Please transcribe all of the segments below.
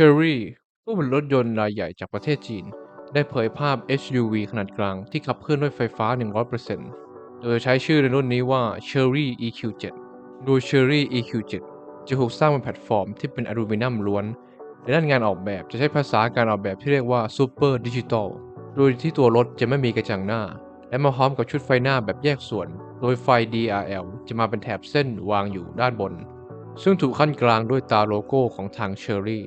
Chery ผู้ผลิตรถยนต์รายใหญ่จากประเทศจีน ได้เผยภาพ SUV ขนาดกลางที่ขับเคลื่อนด้วยไฟฟ้า 100%โดยใช้ชื่อในรุ่นนี้ว่า Chery EQ7 โดย Chery EQ7 จะถูกสร้างบนแพลตฟอร์มที่เป็นอลูมิเนียมล้วนและด้านงานออกแบบจะใช้ภาษาการออกแบบที่เรียกว่า Super Digital โดยที่ตัวรถจะไม่มีกระจังหน้า และมาพร้อมกับชุดไฟหน้าแบบแยกส่วน โดยไฟ DRL จะมาเป็นแถบเส้นวางอยู่ด้านบน ซึ่งถูกขั้นกลางด้วยตาโลโก้ของทาง Chery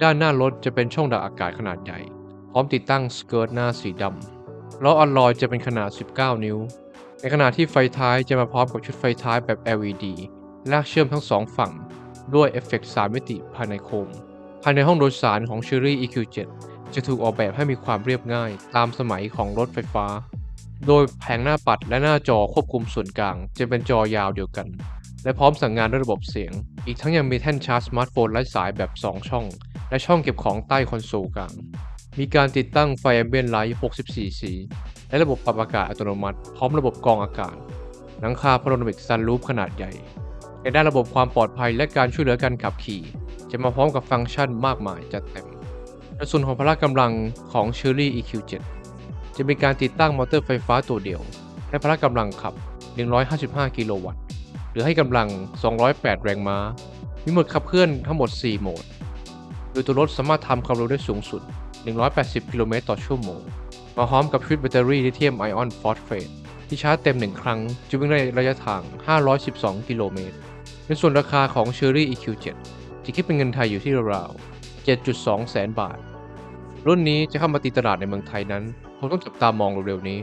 ด้านหน้ารถจะเป็นช่องดักอากาศขนาดใหญ่ พร้อมติดตั้งสเกิร์ตหน้าสีดำล้ออลลอยจะเป็นขนาด 19 นิ้ว ในขณะที่ไฟท้ายจะมาพร้อมกับชุดไฟท้ายแบบ LED ลากเชื่อมทั้งสองฝั่ง ด้วยเอฟเฟกต์3มิติภายในโคม ภายในห้องโดยสารของ Chery EQ7 จะถูกออกแบบให้มีความเรียบง่าย ตามสมัยของรถไฟฟ้า โดยแผงหน้าปัดและหน้าจอควบคุมส่วนกลาง จะเป็นจอยาวเดียวกัน และพร้อมสั่งงานด้วยระบบเสียง อีกทั้งยังมีแท่นชาร์จสมาร์ทโฟนไร้สายแบบ 2 ช่อง และช่องเก็บของใต้คอนโซลกลาง มีการติดตั้งไฟแอมเบียนไลท์64 สี และระบบปรับอากาศอัตโนมัติ พร้อมระบบกรองอากาศ หลังคาพาโนรามิกซันรูฟขนาดใหญ่ ในด้านระบบความปลอดภัยและการช่วยเหลือการขับขี่ จะมาพร้อมกับฟังก์ชันมากมายจัดเต็มในส่วนของพละกำลังของ Chery EQ7 จะมีการติดตั้งมอเตอร์ไฟฟ้าตัวเดียว ให้พละกำลังขับ 155 กิโลวัตต์ หรือให้กำลัง 208 แรงม้า มีโหมดขับเคลื่อนทั้งหมด 4 โหมด โดยตัวรถสามารถทำความเร็วได้สูงสุด 180 กิโลเมตรต่อชั่วโมง มาพร้อมกับชุดแบตเตอรี่ลิเธียมไอออนฟอสเฟตที่ชาร์จเต็ม1ครั้ง จะวิ่งได้ระยะทาง 512 กิโลเมตร ในส่วนราคาของ Chery EQ7 จะคิดเป็นเงินไทยอยู่ที่ราวๆ7.2 แสนบาท รุ่นนี้จะเข้ามาตีตลาดในเมืองไทยนั้นคงต้องจับตามองเร็วๆนี้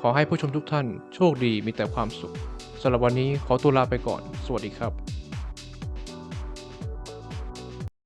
ขอให้ผู้ชมทุกท่านโชคดีมีแต่ความสุขสำหรับวันนี้ขอตัวลาไปก่อน สวัสดีครับ